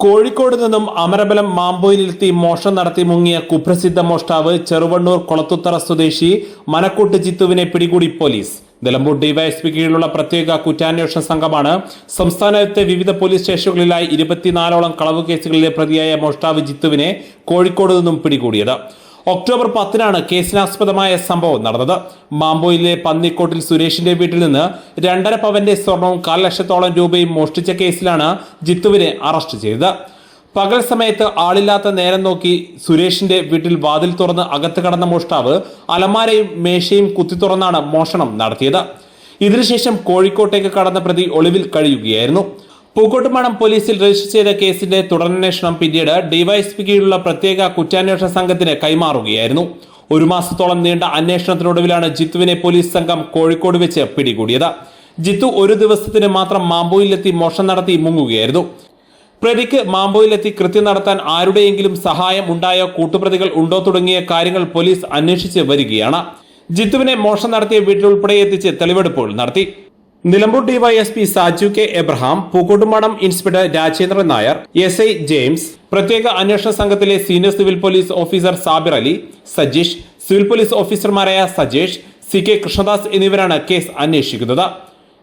കോഴിക്കോട് നിന്നും അമരബലം മാമ്പോയിലെത്തി മോഷണം നടത്തി മുങ്ങിയ കുപ്രസിദ്ധ മോഷ്ടാവ് ചെറുവണ്ണൂർ കൊളത്തുത്തറ സ്വദേശി മനക്കൂട്ട് ജിത്തുവിനെ പിടികൂടി പോലീസ്. നിലമ്പൂർ ഡിവൈഎസ്പി കീഴിലുള്ള പ്രത്യേക കുറ്റാന്വേഷണ സംഘമാണ് സംസ്ഥാനത്തെ വിവിധ പോലീസ് സ്റ്റേഷനുകളിലായി ഇരുപത്തിനാലോളം കളവ് കേസുകളിലെ പ്രതിയായ മോഷ്ടാവ് ജിത്തുവിനെ കോഴിക്കോട് നിന്നും പിടികൂടിയത്. ഒക്ടോബർ പത്തിനാണ് കേസിനാസ്പദമായ സംഭവം നടന്നത്. മാമ്പോയിലെ പന്നിക്കോട്ടിൽ സുരേഷിന്റെ വീട്ടിൽ നിന്ന് രണ്ടര പവന്റെ സ്വർണവും കാൽ ലക്ഷത്തോളം രൂപയും മോഷ്ടിച്ച കേസിലാണ് ജിത്തുവിനെ അറസ്റ്റ് ചെയ്തത്. പകൽ സമയത്ത് ആളില്ലാത്ത നേരം നോക്കി സുരേഷിന്റെ വീട്ടിൽ വാതിൽ തുറന്ന് അകത്ത് കടന്ന മോഷ്ടാവ് അലമാരയും മേശയും കുത്തി തുറന്നാണ് മോഷണം നടത്തിയത്. ഇതിനുശേഷം കോഴിക്കോട്ടേക്ക് കടന്ന പ്രതി ഒളിവിൽ കഴിയുകയായിരുന്നു. പൂക്കോട്ടുമണം പോലീസിൽ രജിസ്റ്റർ ചെയ്ത കേസിന്റെ തുടരന്വേഷണം പിന്നീട് ഡിവൈഎസ്പി കീഴിലുള്ള പ്രത്യേക കുറ്റാന്വേഷണ സംഘത്തിന് കൈമാറുകയായിരുന്നു. ഒരു മാസത്തോളം നീണ്ട അന്വേഷണത്തിനൊടുവിലാണ് ജിത്തുവിനെ പോലീസ് സംഘം കോഴിക്കോട് വെച്ച് പിടികൂടിയത്. ജിത്തു ഒരു ദിവസത്തിന് മാത്രം മാമ്പോയിലെത്തി മോഷണം നടത്തി മുങ്ങുകയായിരുന്നു. പ്രതിക്ക് മാമ്പോയിലെത്തി കൃത്യം നടത്താൻ ആരുടെയെങ്കിലും സഹായം ഉണ്ടായോ കൂട്ടുപ്രതികൾ ഉണ്ടോ തുടങ്ങിയ കാര്യങ്ങൾ പോലീസ് അന്വേഷിച്ച് വരികയാണ്. ജിത്തുവിനെ മോഷണം നടത്തിയ വീട്ടിലുൾപ്പെടെ എത്തിച്ച് തെളിവെടുപ്പുകൾ നടത്തി. Nilambur DYSP Saju K Abraham Pookkottumanam inspector Rajendran Nair S I James പ്രത്യേക അന്വേഷണ സംഘത്തിലെ senior civil police officer Sabir Ali Sajeesh civil police ഓഫീസർമാരായ സജേഷ് സി കെ കൃഷ്ണദാസ് എന്നിവരാണ് കേസ് അന്വേഷിക്കുന്നത്.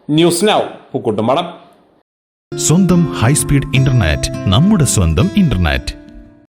ന്യൂസ് നൗ പൂക്കോട്ടുമണം സ്വന്തം ഹൈസ്പീഡ് ഇന്റർനെറ്റ് നമ്മുടെ സ്വന്തം ഇന്റർനെറ്റ്.